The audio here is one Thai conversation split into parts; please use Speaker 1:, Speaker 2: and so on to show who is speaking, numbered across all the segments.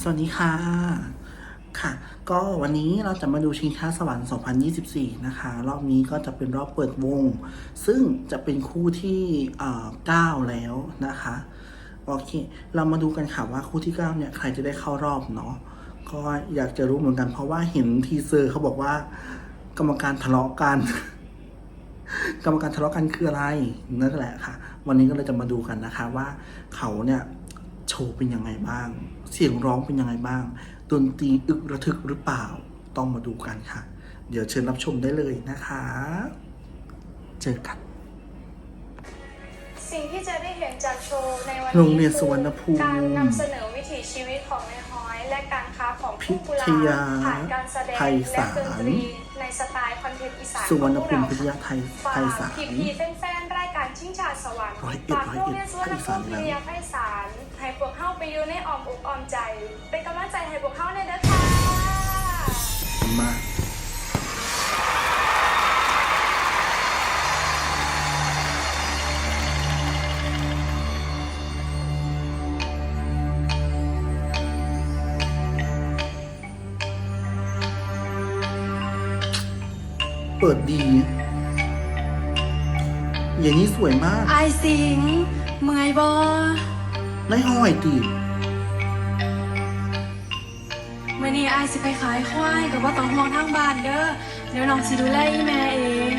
Speaker 1: สวัสดีค่ะ ค่ะ ก็วันนี้เราจะมาดูชิงช้าสวรรค์ 2024 นะคะ รอบนี้ก็จะเป็นรอบเปิดวง ซึ่งจะเป็นคู่ที่เอ่อ9แล้วนะคะ โอเค เรามาดูกันค่ะว่าคู่ที่ 9 เนี่ย ใครจะได้เข้ารอบเนาะ ก็อยากจะรู้เหมือนกันเพราะว่าเห็นทีเซอร์เขาบอกว่า กรรมการทะเลาะกัน กรรมการทะเลาะกันคืออะไรนั่นแหละค่ะ วันนี้ก็เลยจะมาดูกันนะคะว่าเขาเนี่ยโชว์เป็นยังไงบ้าง เสียงร้องเป็นยังไงบ้าง ดนตรีอึกระทึกหรือเปล่า ต้องมาดูกันค่ะ เดี๋ยวเชิญรับชมได้เลยนะคะ เจอกัน
Speaker 2: สิ่งที่จะได้เห็นจากโชว์ในวันนี้
Speaker 1: โรงเรียนสุวรรณภูมิ
Speaker 2: การนำเสนอวิถีชีวิตของในฮอย และการค้าของผู้กุลา
Speaker 1: พิทยา
Speaker 2: ผ่านการแสดง
Speaker 1: ไพศา
Speaker 2: และ
Speaker 1: ล
Speaker 2: ดนตรีใน สไตล์คอนเทนต์อีสาน
Speaker 1: สุวรรณภูมิ
Speaker 2: ของ
Speaker 1: พิ
Speaker 2: พ
Speaker 1: ท
Speaker 2: วกเรา
Speaker 1: ยาไทย
Speaker 2: ฝา
Speaker 1: ไท
Speaker 2: ก
Speaker 1: ยสาร
Speaker 2: พี่ๆแฟนๆรายการชิงชาสวรรค์
Speaker 1: ร้อยเอ็ด
Speaker 2: ฝาก
Speaker 1: ร้อย
Speaker 2: โรง
Speaker 1: เอ็ด
Speaker 2: เรียนสุวรรณภูมิ
Speaker 1: ภาคอีสาน
Speaker 2: พิทยาไพศาลให้พวกเข้าไปอยู่ในอ้อมอกอ้อมใจ เป็นกำลังใจให้พวกเข้าในเด้อค่ะ
Speaker 1: มา เปิดดี อย่างนี้สวยมาก
Speaker 3: ไอายสิงเมื่อยบอ
Speaker 1: ในห้อยตี
Speaker 3: เมื่อนี้ไอายสิไปขายควายกับว่าต้องห่วงทางบ้านเด้อเดี๋ยวน้องสิดูแลอีแม่เอง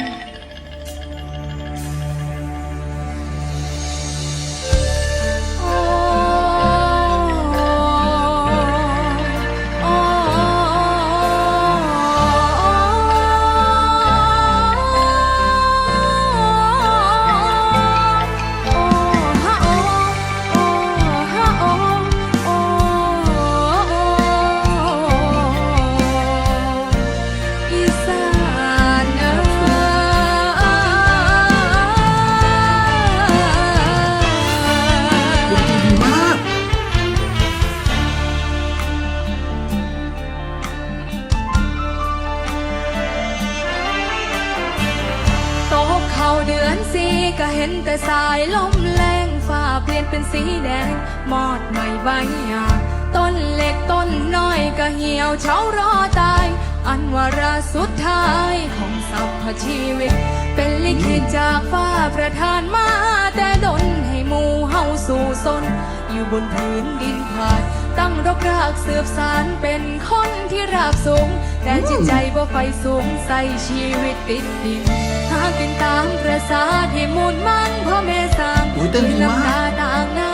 Speaker 3: อยู่บนพื้นดินผาด ตั้งรกรากเสืบสารเป็นคนที่ราบสูง แต่จิตใจบ่าไฟสูงใส่ชีวิตติดดินหากินตามประสาที่มูลมันพ่อแม่สร้าง
Speaker 1: อุ๊ยเต้นดีมาก
Speaker 3: น้ำตาต่างหน้า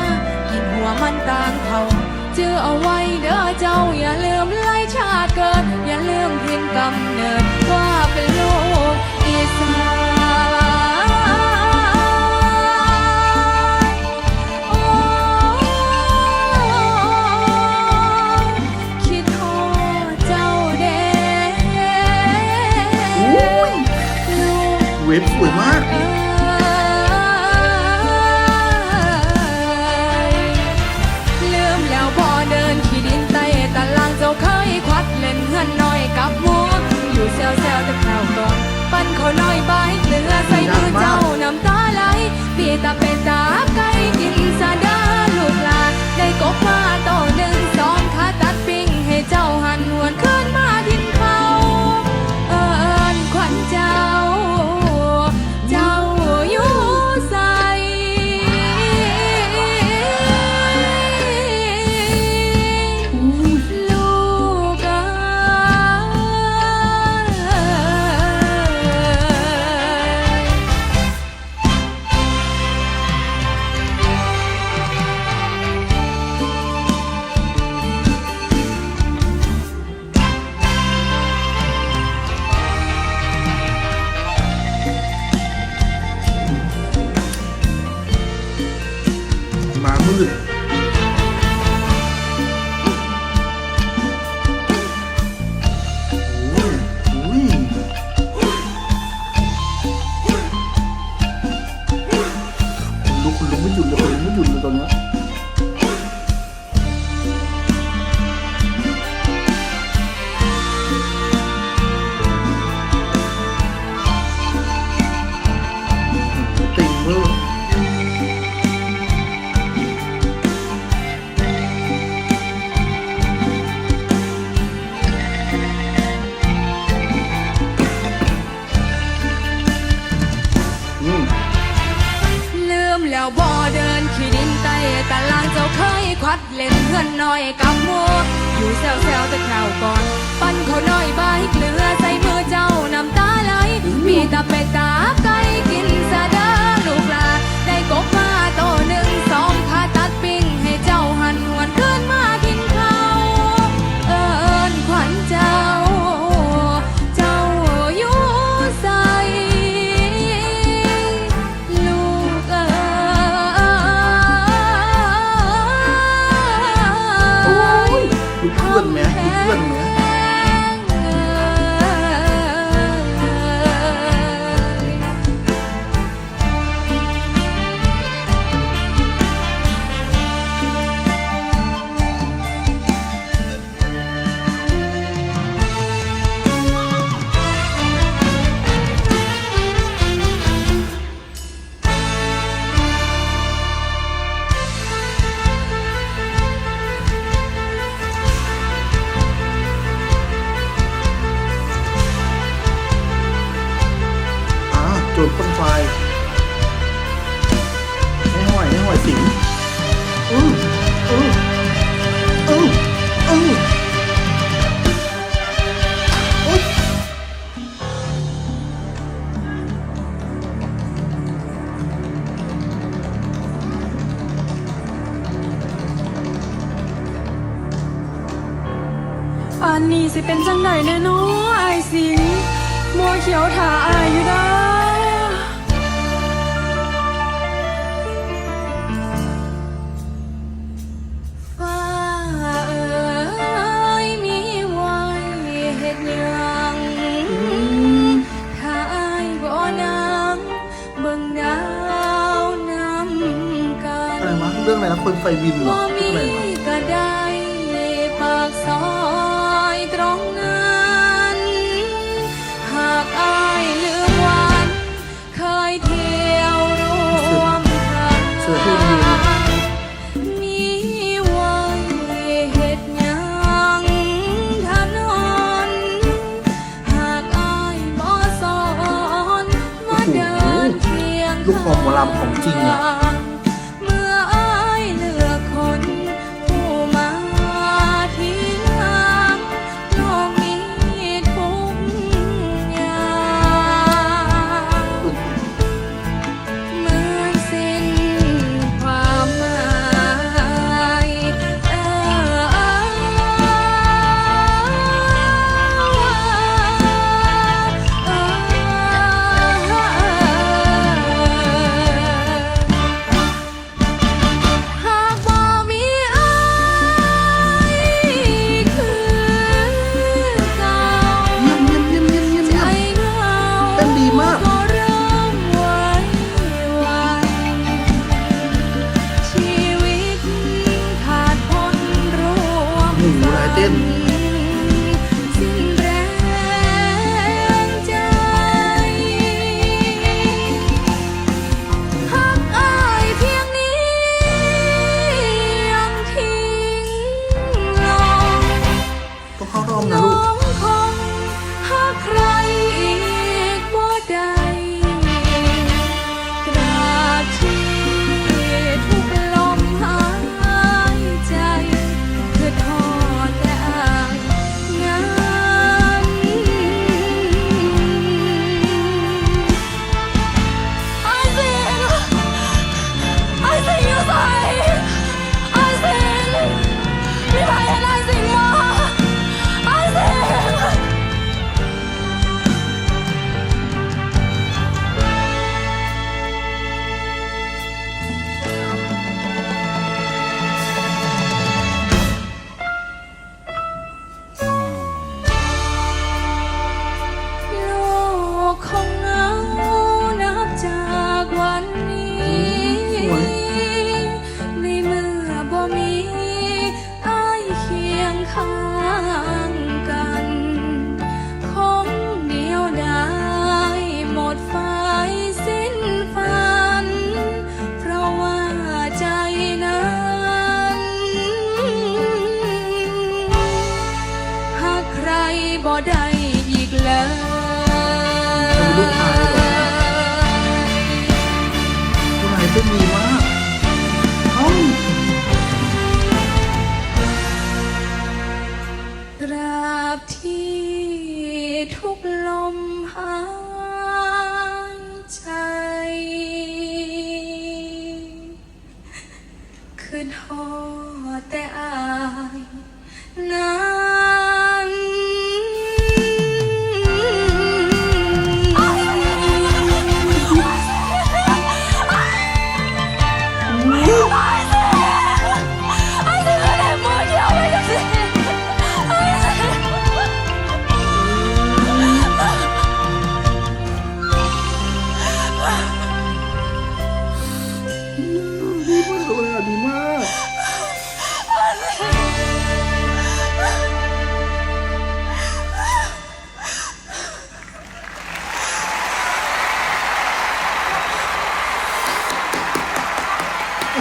Speaker 3: กินหัวมันต่างเผาเจอเอาไว้เด้อเจ้าอย่าลืมไล่ชาติเกิด อย่าลืมเพินกำเนิดว่าเป็นลูกอีสาน
Speaker 1: ว็บสวยมาก
Speaker 3: เอ้ยลืมแล้วพอเดินขี่ดินใต้ตะลางเจ้าเคยควัดเล่นเงินน้อยกับหมัวอยู่แซวแซวๆแต่แถวก่อนปั้นเขาน้อยใบเหลือใส่มือเจ้าน้ำตาไหลปีตาเป็นตาไก่กินซาด สิเป็นจัง
Speaker 1: ไหน
Speaker 3: แน่นอไอสิงมัวเขียวถาอายอยู่ได้ 定了。live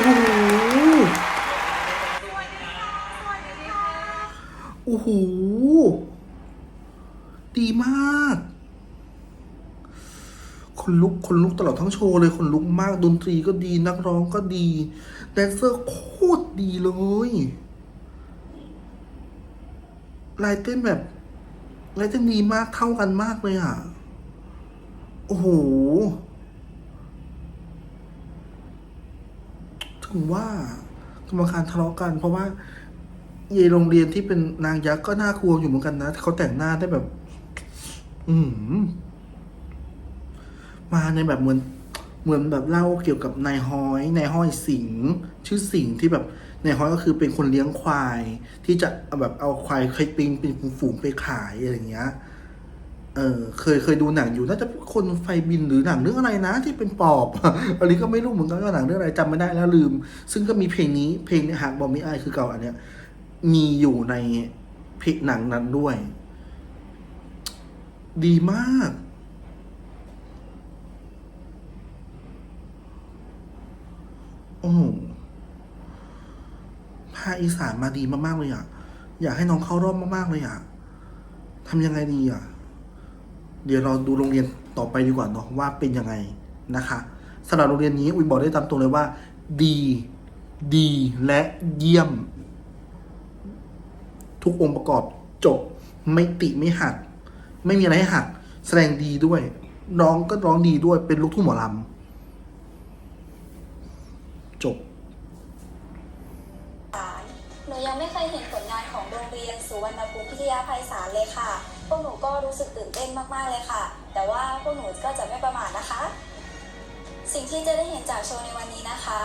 Speaker 3: โอ้
Speaker 1: โห ดีมาก คนลุก คนลุกตลอดทั้งโชว์เลย คนลุกมาก ดนตรีก็ดี นักร้องก็ดี แดนเซอร์โคตรดีเลย ลายเต้นแบบลายเต้นดีมาก เท่ากันมากเลยอะ โอ้โหึงว่ากรรมการทะเลาะกัน เพราะว่าเยโรงเรียนที่เป็นนางยักษ์ก็น่ากลัวอยู่เหมือนกันนะเขาแต่งหน้าได้แบบ อืมมาในแบบเหมือน เหมือนแบบเล่าเกี่ยวกับนายฮ้อยนายห้อยสิงชื่อสิงที่แบบนายฮ้อยก็คือเป็นคนเลี้ยงควาย ที่จะเอาแบบเอาควายเคยปิงเป็นฝูงไปขายอะไรอย่างเงี้ย เออเคยเคยดูหนังอยู่น่าจะคนไฟบินหรือหนังเรื่องอะไรนะ ที่เป็นปอบ อันนี้ก็ไม่รู้เหมือนกันว่าหนังเรื่องอะไรจำไม่ได้แล้วลืม ซึ่งก็มีเพลงนี้เพลงเนี่ยหากบอมไม่อายคือเก่าอันเนี้ย มีอยู่ในเพลงหนังนั้นด้วย ดีมาก โอ้ภาคอีสานมาดีมากๆเลยอะ อยากให้น้องเข้ารอบมากๆเลยอะทำยังไงดีอะ เดี๋ยวเราดูโรงเรียนต่อไปดีกว่าเนาะว่าเป็นยังไงนะคะสำหรับโรงเรียนนี้อุยบอกได้ตามตรงเลยว่า ดี ดีและเยี่ยม ทุกองค์ประกอบจบ ไม่ติไม่หัก ไม่มีอะไรให้หัก แสดงดีด้วยร้องก็ร้องดีด้วยเป็นลูกทุ่งหมอลำจบ
Speaker 4: หนูยังไม่เคยเห็นผล สุวรรณภูมิพิทยาภัยศาลเลยค่ะ พวกหนูก็รู้สึกตื่นเต้นมากๆเลยค่ะ แต่ว่าพวกหนูก็จะไม่ประมาทนะคะ สิ่งที่จะได้เห็นจากโชว์ในวันนี้นะคะ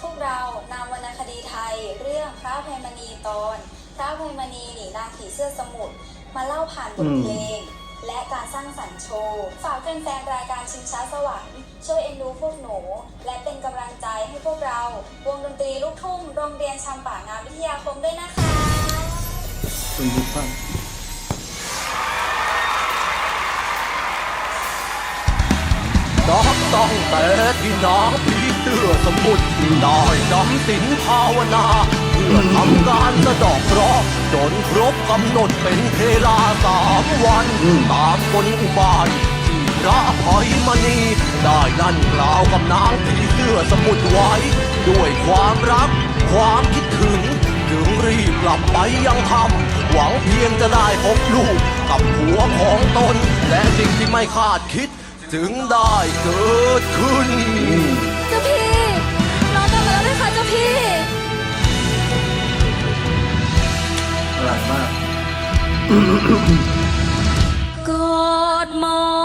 Speaker 4: พวกเรานำวรรณคดีไทย เรื่องพระภัยมณีตอนพระภัยมณีหนีนางผีเสื้อสมุทรมาเล่าผ่านบทเพลงและการสร้างสรรค์โชว์ฝากแฟนๆรายการชิงช้าสวรรค์ช่วยเอ็นดูพวกหนู และเป็นกำลังใจให้พวกเรา วงดนตรีลูกทุ่งโรงเรียนชำป่างามวิทยาคมด้วยนะคะ
Speaker 1: คุณดูฟัง
Speaker 5: น้องต้องแต่ที่น้องพี่เตื้อสมุดได้จำสินภาวนา เพื่อทำการสะเดอกเคราะห์จนครบกำหนดเป็นเทลาสามวัน ตามกลอุบายที่พระอภัยมณีได้นั่นกล่าวกับนางผีเสื้อสมุดไว้ ด้วยความรัก ความคิดถึง จึงรีบกลับไปยังถ้ำหวังเพียงจะได้พบลูกกับผัวของตน และสิ่งที่ไม่คาดคิดจึงได้เกิดขึ้น
Speaker 6: เจ้าพี่น้องกลับมาแล้วนะคะเจ้าพี่
Speaker 1: อร่อยมาก
Speaker 6: กอดหมอ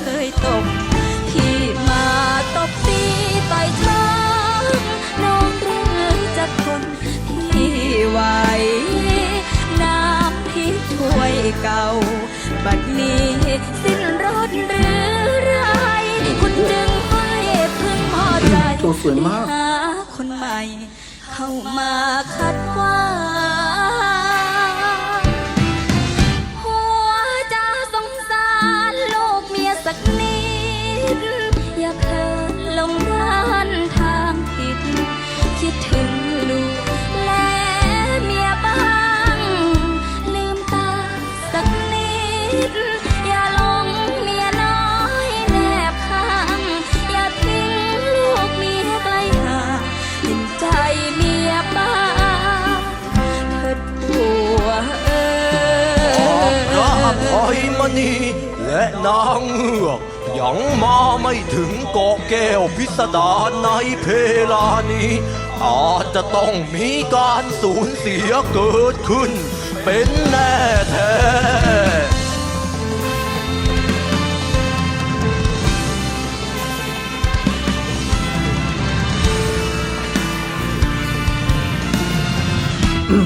Speaker 6: เคยตกที่มาตบตีไปทั้งน้องเรื่องจากคนที่ไหวน้ำที่ช่วยเก่า บัดนี้สิ้นรสหรือไรคุณจึงให้พึ่งพอใจ
Speaker 1: ตัวสวยมาก
Speaker 6: คนใหม่ เข้ามาคัดว่า อ
Speaker 5: ยมณีและนางเงือกยังมาไม่ถึงเกาะแก้วพิสดารในเพลานี้ อาจจะต้องมีการสูญเสียเกิดขึ้น เป็นแน่แท้
Speaker 1: อื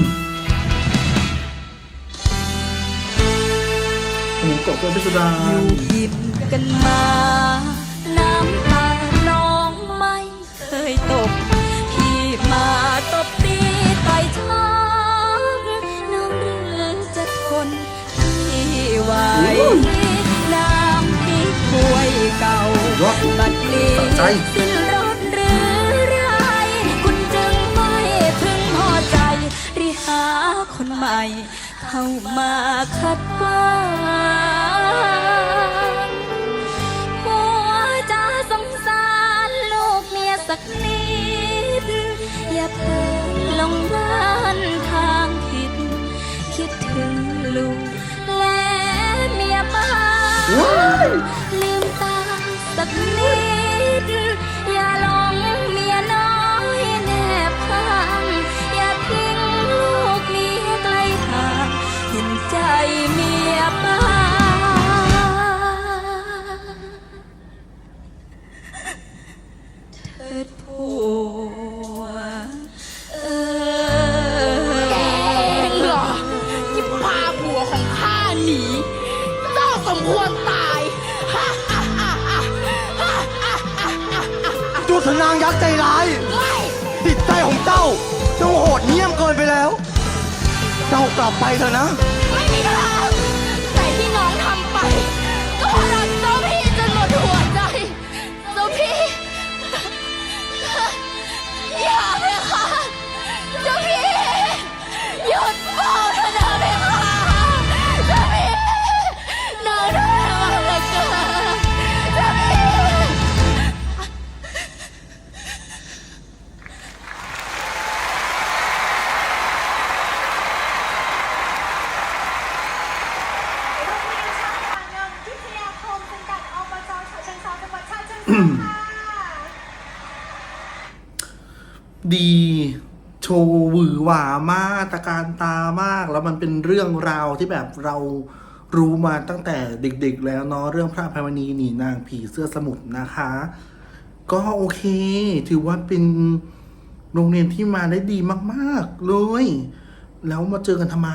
Speaker 1: จบเลยพิสดา
Speaker 6: อยู่กินกันมา น้ำตาน้องไม่เคยตกที่มาตบตีไปท้ำน้องเรือจะทนที่ไหวน้ำพี่ป่วยเก่าบัดนี้
Speaker 1: สิ้
Speaker 6: นรถหรือไรคุณจึงไม่พึงพอใจรีหาคนใหม่ เข้ามาขัดขวางหัวจะสงสารลูกเมียสักนิด อย่าเพิ่งลงบ้านทางผิด คิดถึงลูกและเมียบ้านลืมตาสักนิด จุด
Speaker 7: นา
Speaker 8: งยักษ์ใจร้ายติดใจของเจ้าเจ้าโหดเหี้ยมเกินไปแล้ว เจ้ากลับไปเถอะนะ
Speaker 7: ไม่มีทาง ดี
Speaker 2: โชว์
Speaker 1: หวือหวามากตะการตามาก แล้วมันเป็นเรื่องราวที่แบบเรารู้มาตั้งแต่เด็กๆ แล้วเนาะเรื่องพระอภัยมณีหนีนางผีเสื้อสมุทรนะคะ ก็โอเค ถือว่าเป็นโรงเรียนที่มาได้ดีมากๆเลย แล้วมาเจอกันทำไม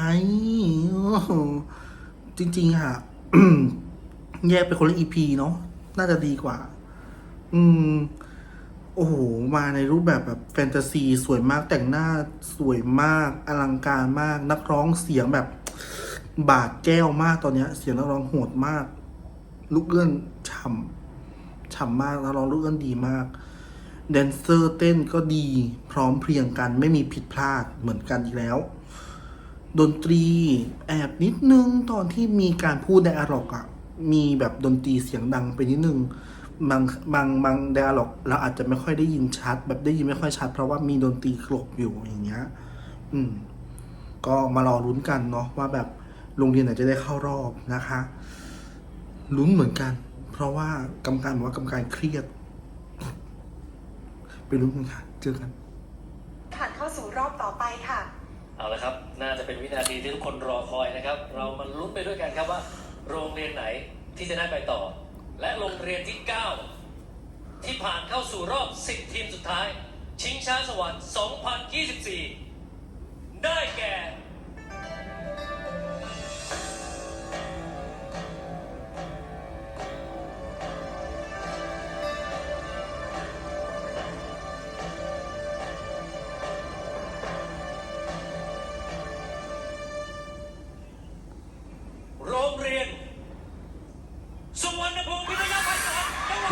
Speaker 1: จริงๆอะแยกไปคนละอีพีเนาะน่าจะดีกว่า อืม โอ้โห มาในรูปแบบแบบแฟนตาซีสวยมากแต่งหน้าสวยมาก อลังการมาก นักร้องเสียงแบบ บาดแก้วมากตอนเนี้ย เสียงนักร้องโหดมาก ลูกเอื้อนฉ่ำฉ่ำมากนักร้องลูกเอื้อนดีมากแดนเซอร์เต้นก็ดีพร้อมเพรียงกันไม่มีผิดพลาดเหมือนกันอีกแล้ว ดนตรีแอบนิดนึงตอนที่มีการพูดไดอะล็อกอะมีแบบดนตรีเสียงดังไปนิดนึง บางบางบางไดอะล็อกเราอาจจะไม่ค่อยได้ยินชัด แบบได้ยินไม่ค่อยชัด เพราะว่ามีดนตรีกลบอยู่อย่างเงี้ย อืม ก็มารอลุ้นกันเนาะว่าแบบโรงเรียนไหนจะได้เข้ารอบนะคะลุ้นเหมือนกัน เพราะว่ากรรมการบอกว่ากรรมการเครียด ไปลุ้นกันค่ะเจอกัน
Speaker 2: ผ่านเข้าสู่รอบต่อไปค่ะ
Speaker 9: เอาละครับ น่าจะเป็นวินาทีที่ทุกคนรอคอยนะครับ เรามาลุ้นไปด้วยกันครับว่า โรงเรียนไหนที่จะได้ไปต่อ และโรงเรียนที่ 9 ที่ผ่านเข้าสู่รอบ 10 ทีมสุดท้าย ชิงช้าสวรรค์ 2024 ได้แก่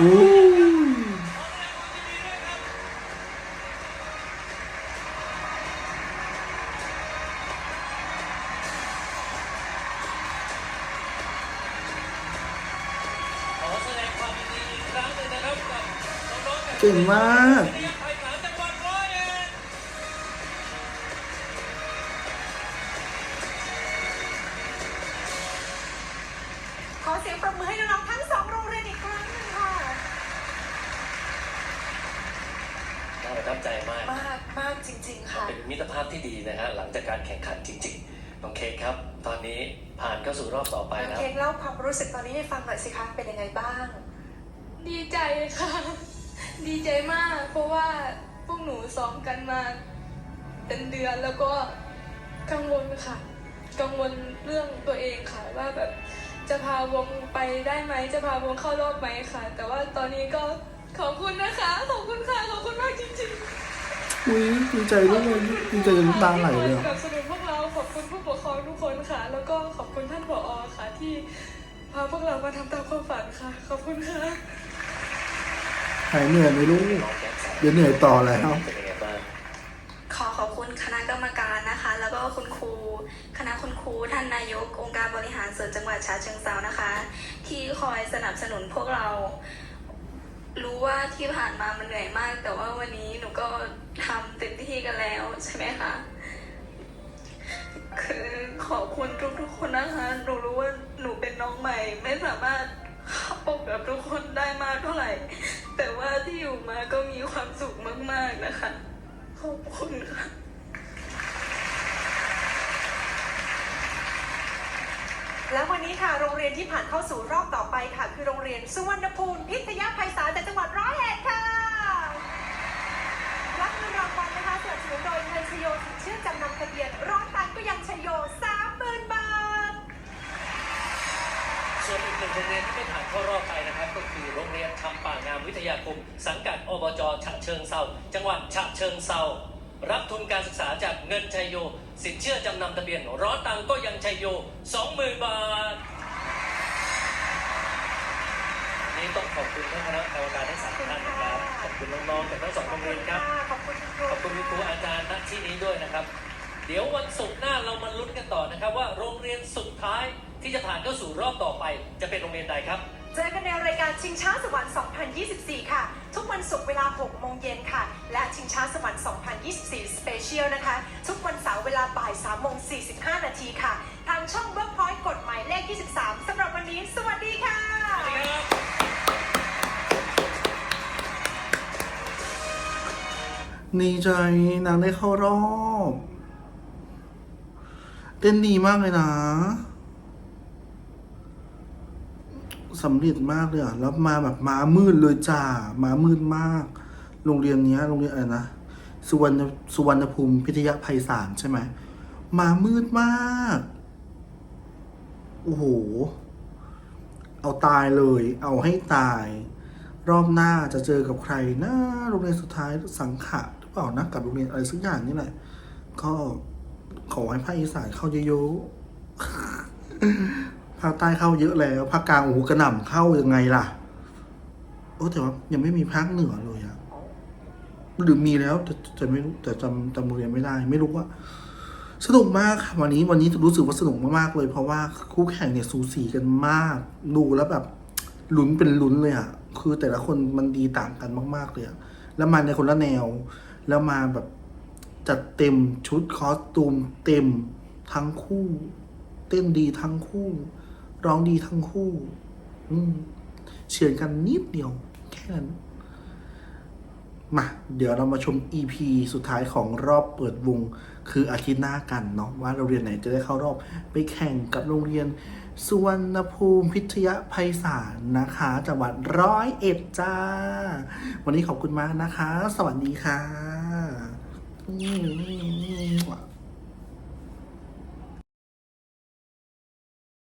Speaker 9: เก่ง
Speaker 1: มากา
Speaker 9: ว
Speaker 2: ง
Speaker 9: ไป
Speaker 2: ได้
Speaker 6: ไหม จะพาวงเข้ารอบไหมค่ะ แต่ว่าตอนนี้ก็ขอบคุณนะคะ ขอบคุณค่ะ ขอบคุณมากจริงๆ
Speaker 1: อุ้ยดีใจด้วยดีใจจนน้ำตาไหลเลย
Speaker 6: ส
Speaker 1: อะ
Speaker 6: นับสนุนพวกเรา ขอบคุณผู้ปกครองทุกคนค่ะ แล้วก็ขอบคุณท่านผอค่ะ ที่
Speaker 10: พาพวกเรามาทำตามความฝันค่ะ ขอบคุณค่ะ
Speaker 1: หายเหนื่อยไหมลูกเดี๋ยวเหนื่อยต่อแล้ว
Speaker 9: เป็นยังไงบ้าง
Speaker 11: ขอขอบคุณคณะกรรมการนะคะ แล้วก็คุณครู คณะคุณครูท่านนายก องค์การบริหารส่วนจังหวัดฉะเชิงเซานะคะ ที่คอยสนับสนุนพวกเรา รู้ว่าที่ผ่านมามันเหนื่อยมาก แต่ว่าวันนี้หนูก็ทำเต็มที่กันแล้วใช่ไหมคะคือขอบคุณทุกๆคนนะคะหนูรู้ว่าหนูเป็นน้องใหม่ ไม่สามารถเข้ากับทุกคนได้มากเท่าไหร่ แต่ว่าที่อยู่มาก็มีความสุขมาก ๆนะคะ ขอบคุณค่ะ
Speaker 2: และวันนี้ค่ะโรงเรียนที่ผ่านเข้าสู่รอบต่อไปค่ะ คือโรงเรียนสุวรรณภูมิพิทยาภัยศาลจากจังหวัดร้อยเอ็ดค่ะรับเงินรางวัลนะคะสนับสนุนโดยไทยชโยสินเชื่อจำนำทะเบียนร้อนตันก็ยังชโยสามหมื่นบาท
Speaker 9: ส่วนอีกหนึ่งโรงเรียนที่ไม่ผ่านเข้ารอบไปนะครับ ก็คือโรงเรียนคำป่างามวิทยาคม สังกัดอบจฉะเชิงเซาจังหวัดฉะเชิงเซารับทุนการศึกษาจากเงินชัยโย สินเชื่อจำนำทะเบียนร้อนตังก็ยังชัยโย 20,000 บาท นี่ต้องขอบคุณท่านคณะกรรมการทั้งสามท่านนะครับ ขอบคุณน้องๆจากทั้งสองโรงเรียนครับ
Speaker 2: ขอบคุณคุณครู
Speaker 9: ขอบคุณคุณครูอาจารย์ณที่นี้ด้วยนะครับ เดี๋ยววันศุกร์หน้าเรามาลุ้นกันต่อนะครับว่าโรงเรียนสุดท้ายที่จะผ่านเข้าสู่รอบต่อไป จะเป็นโรงเรียนใดครับ
Speaker 2: เจอกันในรายการชิงช้าสวรรค์ 2024 ค่ะ ทุกวันศุกร์เวลา 6 โมงเย็นค่ะ และชิงช้าสวรรค์ 2024 Special นะคะทุ กวันเสาร์เวลาบ่าย3โมง45 นาทีค่ะ ทางช่อง Workpoint กฎหมายเลข 23 สำหรับวันนี้ สวัสดีค่ะ
Speaker 9: สวัสดีครับ
Speaker 1: ดีใจนางได้เข้ารอบ เต้นดีมากเลยนะสำเร็จมากเลยอะแล้วมาแบบมามืดเลยจ้า มามืดมาก โรงเรียนเนี้ย โรงเรียนอะไรนะ สุวรรณสุวรรณภูมิพิทยาภัยศาลใช่ไหมมามืดมาก โอ้โห เอาตายเลย เอาให้ตาย รอบหน้าจะเจอกับใครนะโรงเรียนสุดท้ายสังขะหรือเปล่านะกับโรงเรียนอะไรสักอย่างนี่แหละก็ขอให้ภาคอีสานเข้าเยอะๆภาคใต้เข้าเยอะแล้วภาคกลางโอ้โหกระหน่ำเข้ายังไงล่ะโอ้แต่ว่ายังไม่มีภาคเหนือเลยอะ หรือมีแล้วแต่แต่ไม่รู้แต่จำจำโรงเรียนไม่ได้ ไม่รู้ว่า สนุกมากค่ะวันนี้วันนี้รู้สึกว่าสนุกมากๆเลย เพราะว่าคู่แข่งเนี่ยสูสีกันมาก ดูแล้วแบบลุ้นเป็นลุ้นเลยอะคือแต่ละคนมันดีต่างกันมาก ๆเลยอะแล้วมาในคนละแนว แล้วมาแบบจัดเต็มชุดคอสตูมเต็มทั้งคู่ เต้นดีทั้งคู่ ร้องดีทั้งคู่ อืมเฉือนกันนิดเดียว แค่นั้น มาเดี๋ยวเรามาชม EP สุดท้ายของรอบเปิดวง คืออาทิตย์หน้ากันเนาะว่าโรงเรียนไหนจะได้เข้ารอบไปแข่งกับโรงเรียนสุวรรณภูมิพิทยาภัยศาลนะคะจังหวัดร้อยเอ็ดจ้า วันนี้ขอบคุณมากนะคะ สวัสดีค่ะ